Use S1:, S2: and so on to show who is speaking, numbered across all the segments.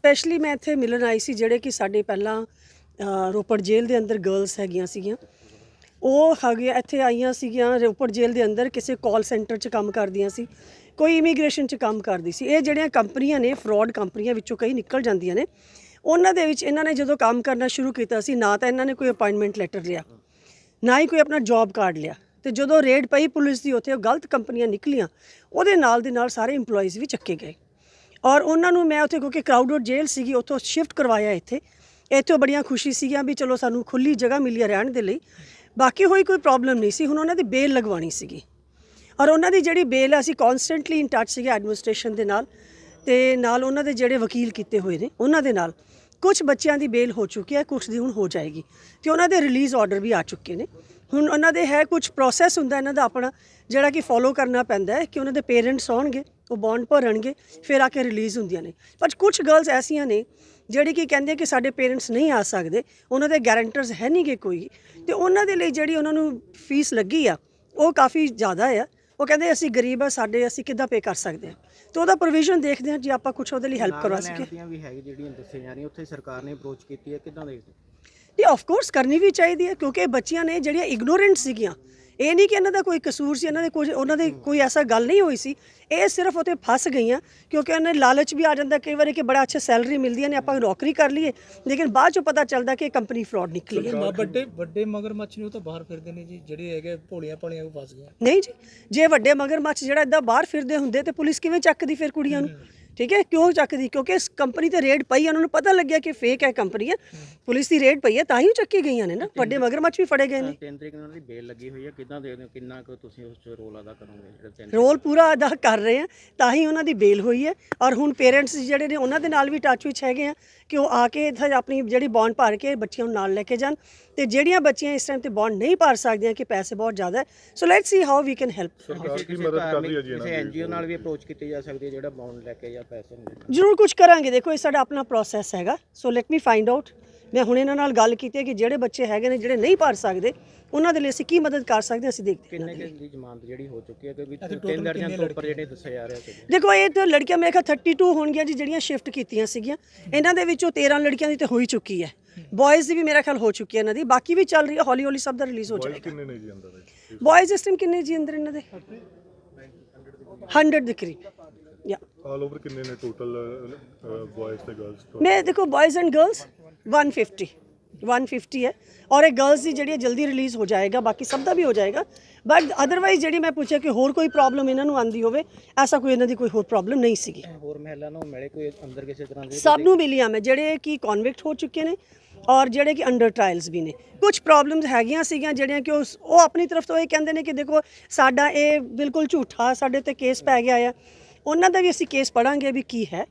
S1: Specially ਮੈਂ ਇੱਥੇ ਮਿਲਣ ਆਈ ਸੀ ਜਿਹੜੇ ਕਿ ਸਾਡੇ ਪਹਿਲਾਂ ਰੋਪੜ ਜੇਲ੍ਹ ਦੇ ਅੰਦਰ ਗਰਲਸ ਹੈਗੀਆਂ ਸੀਗੀਆਂ। ਉਹ ਹੈਗੇ ਇੱਥੇ ਆਈਆਂ ਸੀਗੀਆਂ ਰੋਪੜ ਜੇਲ੍ਹ ਦੇ ਅੰਦਰ ਕਿਸੇ ਕਾਲ ਸੈਂਟਰ 'ਚ ਕੰਮ ਕਰਦੀਆਂ ਸੀ। ਕੋਈ ਇਮੀਗ੍ਰੇਸ਼ਨ 'ਚ ਕੰਮ ਕਰਦੀ ਸੀ। ਇਹ ਜਿਹੜੀਆਂ ਕੰਪਨੀਆਂ ਨੇ ਫਰਾਡ ਕੰਪਨੀਆਂ ਵਿੱਚੋਂ ਕਈ ਨਿਕਲ ਜਾਂਦੀਆਂ ਨੇ। ਉਹਨਾਂ ਦੇ ਵਿੱਚ ਇਹਨਾਂ ਨੇ ਜਦੋਂ ਕੰਮ ਕਰਨਾ ਸ਼ੁਰੂ ਕੀਤਾ ਸੀ, ਨਾ ਤਾਂ ਇਹਨਾਂ ਨੇ ਕੋਈ ਅਪਾਇੰਟਮੈਂਟ ਲੈਟਰ ਲਿਆ, ਨਾ ਹੀ ਕੋਈ ਆਪਣਾ ਜੌਬ ਕਾਰਡ ਲਿਆ। ਤੇ ਜਦੋਂ ਰੇਡ ਪਈ ਪੁਲਿਸ ਦੀ, ਉੱਥੇ ਉਹ ਗਲਤ ਕੰਪਨੀਆਂ ਨਿਕਲੀਆਂ, ਉਹਦੇ ਨਾਲ ਦੇ ਨਾਲ ਸਾਰੇ EMPLOYEES ਵੀ ਚੱਕੇ ਗਏ। ਔਰ ਉਹਨਾਂ ਨੂੰ ਮੈਂ ਉੱਥੇ ਕਿਉਂਕਿ ਕਰਾਊਡਡ ਜੇਲ੍ਹ ਸੀਗੀ, ਉੱਥੋਂ ਸ਼ਿਫਟ ਕਰਵਾਇਆ ਇੱਥੇ। ਇੱਥੋਂ ਬੜੀਆਂ ਖੁਸ਼ੀ ਸੀਗੀਆਂ ਵੀ ਚਲੋ ਸਾਨੂੰ ਖੁੱਲੀ ਜਗ੍ਹਾ ਮਿਲੀ ਹੈ ਰਹਿਣ ਦੇ ਲਈ। ਬਾਕੀ ਹੋਈ ਕੋਈ ਪ੍ਰੋਬਲਮ ਨਹੀਂ ਸੀ, ਹੁਣ ਉਹਨਾਂ ਦੀ ਬੇਲ ਲਗਵਾਉਣੀ ਸੀਗੀ। ਔਰ ਉਹਨਾਂ ਦੀ ਜਿਹੜੀ ਬੇਲ ਹੈ ਅਸੀਂ ਕਨਸਟੈਂਟਲੀ ਇਨ ਟੱਚ ਸੀਗੇ ਐਡਮਿਨਿਸਟ੍ਰੇਸ਼ਨ ਦੇ ਨਾਲ ਤੇ ਨਾਲ ਉਹਨਾਂ ਦੇ ਜਿਹੜੇ ਵਕੀਲ ਕੀਤੇ ਹੋਏ ਨੇ, ਉਹਨਾਂ ਦੇ ਨਾਲ। ਕੁਝ ਬੱਚਿਆਂ ਦੀ ਬੇਲ ਹੋ ਚੁੱਕੀ ਹੈ ਕੁਝ ਦੀ ਹੁਣ ਹੋ ਜਾਏਗੀ। ਤੇ ਉਹਨਾਂ ਦੇ ਰਿਲੀਜ਼ ਆਰਡਰ ਵੀ ਆ ਚੁੱਕੇ ਨੇ। ਹੁਣ ਉਹਨਾਂ ਦੇ ਹੈ ਕੁਝ ਪ੍ਰੋਸੈਸ ਹੁੰਦਾ, ਇਹਨਾਂ ਦਾ ਆਪਣਾ ਜਿਹੜਾ ਕਿ ਫੋਲੋ ਕਰਨਾ ਪੈਂਦਾ ਹੈ ਕਿ ਉਹਨਾਂ ਦੇ ਪੇਰੈਂਟਸ ਆਉਣਗੇ। ਉਹ ਬੌਂਡ ਭਰਨਗੇ ਫਿਰ ਆ ਕੇ ਰਿਲੀਜ਼ ਹੁੰਦੀਆਂ ਨੇ। ਪਰ ਕੁਝ ਗਰਲਸ ਐਸੀਆਂ ਨੇ ਜਿਹੜੀ ਕਿ ਕਹਿੰਦੇ ਕਿ ਸਾਡੇ ਪੇਰੈਂਟਸ ਨਹੀਂ ਆ ਸਕਦੇ ਉਹਨਾਂ ਦੇ ਗਾਰੰਟਰਸ ਹੈ ਨਹੀਂਗੇ ਕੋਈ। ਤੇ ਉਹਨਾਂ ਦੇ ਲਈ ਜਿਹੜੀ ਉਹਨਾਂ ਨੂੰ ਫੀਸ ਲੱਗੀ ਆ ਉਹ ਕਾਫੀ ਜ਼ਿਆਦਾ ਆ। ਉਹ ਕਹਿੰਦੇ ਅਸੀਂ ਗਰੀਬ ਆ ਸਾਡੇ ਅਸੀਂ ਕਿੱਦਾਂ ਪੇ ਕਰ ਸਕਦੇ ਹਾਂ ਤੇ ਉਹਦਾ ਪ੍ਰੋਵੀਜ਼ਨ ਦੇਖਦੇ ਹਾਂ ਜੇ ਆਪਾਂ ਕੁਝ ਉਹਦੇ ਲਈ ਹੈਲਪ ਕਰਵਾ ਸਕੀਏ।
S2: ਵੀ ਹੈਗੀ ਜਿਹੜੀਆਂ ਦੱਸੀਆਂ ਜਾ ਰਹੀਆਂ ਉੱਥੇ ਸਰਕਾਰ ਨੇ ਅਪਰੋਚ ਕੀਤੀ ਹੈ ਕਿੱਦਾਂ ਦੇਖਦੇ?
S1: ਨਹੀਂ ਆਫ ਕੋਰਸ ਕਰਨੀ ਵੀ ਚਾਹੀਦੀ ਹੈ ਕਿਉਂਕਿ ਬੱਚੀਆਂ ਨੇ ਜਿਹੜੀਆਂ ਇਗਨੋਰੈਂਟ ਸੀਗੀਆਂ ਇਹ ਨਹੀਂ ਕਿ ਇਹਨਾਂ ਦਾ ਕੋਈ ਕਸੂਰ ਸੀ ਇਹਨਾਂ ਦੇ ਕੋਈ ਉਹਨਾਂ ਦੇ ਕੋਈ ਐਸਾ ਗੱਲ ਨਹੀਂ ਹੋਈ ਸੀ। ਇਹ ਸਿਰਫ ਉਤੇ ਫਸ ਗਈਆਂ ਕਿਉਂਕਿ ਉਹਨਾਂ ਲਾਲਚ ਵੀ ਆ ਜਾਂਦਾ। ਕਈ ਵਾਰੀ ਕਿ ਬੜਾ ਅੱਛਾ ਸੈਲਰੀ ਮਿਲਦੀ ਹੈ ਨੇ ਆਪਾਂ ਨੌਕਰੀ ਕਰ ਲਈਏ ਲੇਕਿਨ ਬਾਅਦ ਚੋਂ ਪਤਾ ਚੱਲਦਾ ਕਿ ਕੰਪਨੀ ਫਰਾਡ ਨਿਕਲੀ ਹੈ।
S3: ਵੱਡੇ ਵੱਡੇ ਮਗਰਮੱਛ ਨੇ ਉਹ ਤਾਂ ਬਾਹਰ ਫਿਰਦੇ ਨੇ ਜੀ ਜਿਹੜੇ ਹੈਗੇ ਭੋਲੀਆਂ ਭਾਲੀਆਂ ਉਹ ਫਸ ਗਏ
S1: ਨਹੀਂ ਜੀ ਜੇ ਵੱਡੇ ਮਗਰਮੱਛ ਜਿਹੜਾ ਇਦਾਂ ਬਾਹਰ ਫਿਰਦੇ ਹੁੰਦੇ ਤੇ ਪੁਲਿਸ ਕਿਵੇਂ ਚੱਕਦੀ ਫਿਰ ਕੁੜੀਆਂ ਨੂੰ? ਠੀਕ ਹੈ? ਕਿਉਂ ਚੱਕਦੀ? ਕਿਉਂਕਿ ਇਸ ਕੰਪਨੀ ਤੇ ਰੇਡ ਪਈ ਹੈ, ਉਹਨਾਂ ਨੂੰ ਪਤਾ ਲੱਗਿਆ ਕਿ ਫੇਕ ਹੈ ਕੰਪਨੀ ਹੈ। ਪੁਲਿਸ ਦੀ ਰੇਡ ਪਈ ਹੈ ਤਾਂ ਹੀ ਚੱਕੀ ਗਈਆਂ ਨੇ ਨਾ। ਵੱਡੇ ਮਗਰਮੱਛ ਵੀ ਫੜੇ ਗਏ ਨੇ।
S2: ਤਿੰਨ ਤਰੀਕ ਨੂੰ ਉਹਨਾਂ ਦੀ ਬੇਲ ਲੱਗੀ ਹੋਈ ਹੈ? ਕਿੱਦਾਂ ਦੇਖਦੇ ਹੋ? ਕਿੰਨਾ ਕੁ ਤੁਸੀਂ ਉਸ 'ਚ ਰੋਲ ਅਦਾ ਕਰੋਗੇ? ਜਿਹੜੇ ਤਿੰਨ
S1: ਰੋਲ ਪੂਰਾ ਅਦਾ ਕਰ ਰਹੇ ਆ ਤਾਂ ਹੀ ਉਹਨਾਂ ਦੀ ਬੇਲ ਹੋਈ ਹੈ। ਔਰ ਹੁਣ ਪੇਰੈਂਟਸ ਜਿਹੜੇ ਨੇ ਉਹਨਾਂ ਦੇ ਨਾਲ ਵੀ ਟੱਚ ਵਿੱਚ ਹੈਗੇ ਆ ਕਿ ਉਹ ਆ ਕੇ ਇੱਥੇ ਆਪਣੀ ਜਿਹੜੀ ਬੌਂਡ ਭਰ ਕੇ ਬੱਚਿਆਂ ਨੂੰ ਨਾਲ ਲੈ ਕੇ ਜਾਣ। ਤੇ ਜਿਹੜੀਆਂ ਬੱਚੀਆਂ ਇਸ ਟਾਈਮ ਤੇ ਬੌਂਡ ਨਹੀਂ ਭਰ ਸਕਦੀਆਂ ਕਿ ਪੈਸੇ ਬਹੁਤ ਜ਼ਿਆਦਾ ਹੈ। So let's see how we can help
S4: ਸਰਕਾਰ ਕੀ ਮਦਦ ਕਰ ਰਹੀ ਹੈ ਜੀ ਇਹਨਾਂ
S2: ਕਿਸੇ
S4: ਦੀ?
S2: ਐਨਜੀਓ ਨਾਲ ਵੀ ਅਪਰੋਚ ਕੀਤੀ ਜਾ ਸਕਦੀ ਹੈ ਜਿਹੜਾ ਬੌਂਡ ਲੈ ਕੇ ਜਾਂ
S1: ਜ਼ਰੂਰ ਕੁਝ ਕਰਾਂਗੇ ਦੇਖੋ ਇਹ ਸਾਡਾ ਆਪਣਾ ਪ੍ਰੋਸੈਸ ਹੈਗਾ। So let me find out ਮੈਂ ਹੁਣ ਇਹਨਾਂ ਨਾਲ ਗੱਲ ਕੀਤੀ ਕਿ ਜਿਹੜੇ ਬੱਚੇ ਹੈਗੇ ਨੇ ਜਿਹੜੇ ਨਹੀਂ ਪੜ ਸਕਦੇ ਉਹਨਾਂ ਦੇ ਲਈ ਅਸੀਂ ਕੀ ਮਦਦ ਕਰ ਸਕਦੇ ਅਸੀਂ ਦੇਖਦੇ ਹਾਂ
S2: ਕਿੰਨੇ ਦੀ। ਜ਼ਮਾਨਤ ਜਿਹੜੀ ਹੋ ਚੁੱਕੀ ਹੈ? ਕਿਉਂਕਿ ਤਿੰਨ ਦਰਜਨ ਤੋਂ ਉੱਪਰ ਜਿਹੜੇ ਦੱਸੇ ਜਾ ਰਹੇ ਸੀ
S1: ਦੇਖੋ ਇਹ ਤਾਂ ਲੜਕੀਆਂ ਮੇਰੇ ਖਿਆਲ 32 ਹੋਣਗੀਆਂ ਜੀ ਜਿਹੜੀਆਂ ਸ਼ਿਫਟ ਕੀਤੀਆਂ ਸੀਗੀਆਂ। ਇਹਨਾਂ ਦੇ ਵਿੱਚੋਂ 13 ਲੜਕੀਆਂ ਦੀ ਤੇ ਹੋਈ ਚੁੱਕੀ ਹੈ। ਬॉयਜ਼ ਦੀ ਵੀ ਮੇਰਾ ਖਿਆਲ ਹੋ ਚੁੱਕੀ ਹੈ ਇਹਨਾਂ ਦੀ। ਬਾਕੀ ਵੀ ਚੱਲ ਰਹੀ ਹੈ ਹੌਲੀ ਹੌਲੀ ਸਭ ਦਾ ਰਿਲੀਜ਼ ਹੋ ਜਾਏਗਾ।
S4: ਕਿੰਨੇ ਨੇ ਜੀ ਅੰਦਰ?
S1: ਬॉयਜ਼ ਇਸ ਟਾਈਮ ਕਿੰਨੇ ਜੀ ਅੰਦਰ ਇਹਨਾਂ ਦੇ? 100 ਦੇ ਕਰੀਬ।
S4: ਆਲ ਓਵਰ ਕਿੰਨੇ ਨੇ ਟੋਟਲ ਬॉयਜ਼ ਤੇ ਗਰਲਸ
S1: ਮੈਂ ਦੇਖੋ ਬॉयਜ਼ ਐਂਡ ਗਰਲਸ 150 150 ਹੈ। ਔਰ ਇਹ ਗਰਲਸ ਦੀ ਜਿਹੜੀ ਜਲਦੀ ਰਿਲੀਜ਼ ਹੋ ਜਾਏਗਾ ਬਾਕੀ ਸਭ ਦਾ ਵੀ ਹੋ ਜਾਏਗਾ। ਬਟ ਅਦਰਵਾਈਜ਼ ਜਿਹੜੀ ਮੈਂ ਪੁੱਛਿਆ ਕਿ ਹੋਰ ਕੋਈ ਪ੍ਰੋਬਲਮ ਇਹਨਾਂ ਨੂੰ ਆਂਦੀ ਹੋਵੇ ਐਸਾ ਕੋਈ ਇਹਨਾਂ ਦੀ ਕੋਈ ਹੋਰ ਪ੍ਰੋਬਲਮ ਨਹੀਂ ਸੀਗੀ।
S2: ਹੋਰ ਮਹਿਲਾ ਨੂੰ ਮਿਲੇ ਕੋਈ ਅੰਦਰ ਕਿਸੇ ਤਰ੍ਹਾਂ ਦੇ?
S1: ਸਭ ਨੂੰ ਮਿਲੀਆਂ ਮੈਂ ਜਿਹੜੇ ਕਿ ਕਨਵਿਕਟ ਹੋ ਚੁੱਕੇ ਨੇ ਔਰ ਜਿਹੜੇ ਕਿ ਅੰਡਰ ਟ੍ਰਾਇਲਸ ਵੀ ਨੇ। ਕੁਝ ਪ੍ਰੋਬਲਮਸ ਹੈਗੀਆਂ ਸੀਗੀਆਂ ਜਿਹੜੀਆਂ ਕਿ ਉਹ ਆਪਣੀ ਤਰਫ ਤੋਂ ਇਹ ਕਹਿੰਦੇ ਨੇ ਕਿ ਦੇਖੋ ਸਾਡਾ ਇਹ ਬਿਲਕੁਲ ਝੂਠਾ ਸਾਡੇ ਤੇ ਕੇਸ ਪੈ ਗਿਆ ਆ। ਉਹਨਾਂ ਦਾ ਵੀ ਅਸੀਂ ਕੇਸ ਪੜਾਂਗੇ ਵੀ ਕੀ ਹੈ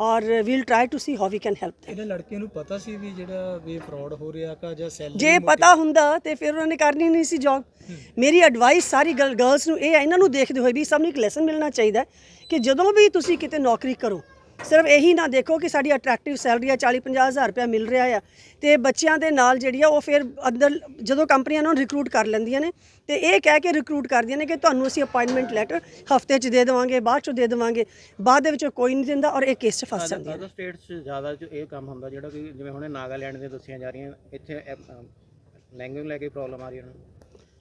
S1: ਔਰ we'll try to see how we can help
S3: ਇਹਨਾਂ ਲੜਕੀਆਂ ਨੂੰ ਪਤਾ ਸੀ ਵੀ ਜਿਹੜਾ ਵੀ ਫਰਾਡ ਹੋ ਰਿਹਾ ਕਾ ਜਾਂ ਸੈਲਰੀ
S1: ਜੇ ਪਤਾ ਹੁੰਦਾ ਤੇ ਫਿਰ ਉਹਨਾਂ ਨੇ ਕਰਨੀ ਨਹੀਂ ਸੀ ਜੌਬ ਮੇਰੀ ਐਡਵਾਈਸ ਸਾਰੀ ਗਰਲਸ ਨੂੰ ਇਹ ਹੈ ਇਹਨਾਂ ਨੂੰ ਦੇਖਦੇ ਹੋਏ ਵੀ ਸਭ ਨੂੰ ਇੱਕ ਲੈਸਨ ਮਿਲਣਾ ਚਾਹੀਦਾ ਕਿ ਜਦੋਂ ਵੀ ਤੁਸੀਂ ਕਿਤੇ ਨੌਕਰੀ ਕਰੋ ਸਿਰਫ ਇਹੀ ਨਾ ਦੇਖੋ ਕਿ ਸਾਡੀ ਅਟਰੈਕਟਿਵ ਸੈਲਰੀ ਆ 40 50 ਹਜ਼ਾਰ ਰੁਪਇਆ ਮਿਲ ਰਿਹਾ ਆ। ਤੇ ਬੱਚਿਆਂ ਦੇ ਨਾਲ ਜਿਹੜੀ ਆ ਉਹ ਫਿਰ ਅੰਦਰ ਜਦੋਂ ਕੰਪਨੀਆਂ ਨੂੰ ਰਿਕਰੂਟ ਕਰ ਲੈਂਦੀਆਂ ਨੇ ਤੇ ਇਹ ਕਹਿ ਕੇ ਰਿਕਰੂਟ ਕਰਦੀਆਂ ਨੇ ਕਿ ਤੁਹਾਨੂੰ ਅਸੀਂ ਅਪਾਇੰਟਮੈਂਟ ਲੈਟਰ ਹਫ਼ਤੇ 'ਚ ਦੇ ਦੇਵਾਂਗੇ ਬਾਅਦ 'ਚ ਦੇ ਦੇਵਾਂਗੇ ਬਾਅਦ ਦੇ ਵਿੱਚ ਕੋਈ ਨਹੀਂ ਦਿੰਦਾ ਔਰ ਇਹ ਕੇਸ 'ਚ ਫਸ ਜਾਂਦੀਆਂ
S2: ਅਦਰ ਸਟੇਟਸ 'ਚ ਜ਼ਿਆਦਾ ਚ ਇਹ ਕੰਮ ਹੁੰਦਾ ਜਿਹੜਾ ਕਿ ਜਿਵੇਂ ਹੁਣੇ ਨਾਗਾਲੈਂਡ ਦੇ ਦੱਸੀਆਂ ਜਾ ਰਹੀਆਂ ਇੱਥੇ ਲੈਂਗੁਏਜ ਲੈ ਕੇ ਪ੍ਰੋਬਲਮ ਆ ਰਹੀ ਹੈ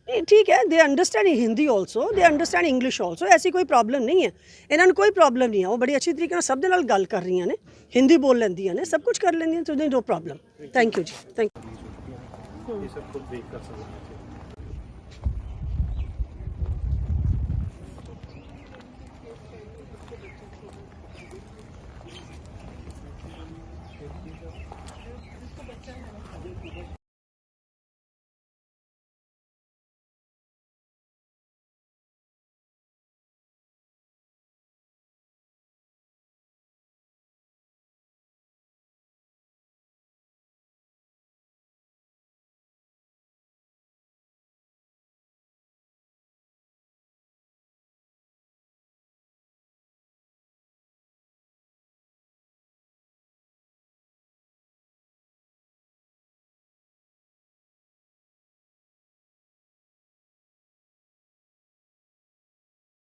S1: ਨਹੀਂ, ਠੀਕ ਹੈ they understand Hindi also they understand English also ਐਸੀ ਕੋਈ ਪ੍ਰੋਬਲਮ ਨਹੀਂ ਹੈ। ਇਹਨਾਂ ਨੂੰ ਕੋਈ ਪ੍ਰੋਬਲਮ ਨਹੀਂ ਹੈ। ਉਹ ਬੜੀ ਅੱਛੀ ਤਰੀਕੇ ਨਾਲ ਸਭ ਦੇ ਨਾਲ ਗੱਲ ਕਰ ਰਹੀਆਂ ਨੇ ਹਿੰਦੀ ਬੋਲ ਲੈਂਦੀਆਂ ਨੇ, ਸਭ ਕੁਝ ਕਰ ਲੈਂਦੀਆਂ so no problem thank you ਜੀ ਥੈਂਕ
S4: ਇਹ ਸਭ ਕੁਝ ਦੇਖ ਕਰ ਸਕਦੇ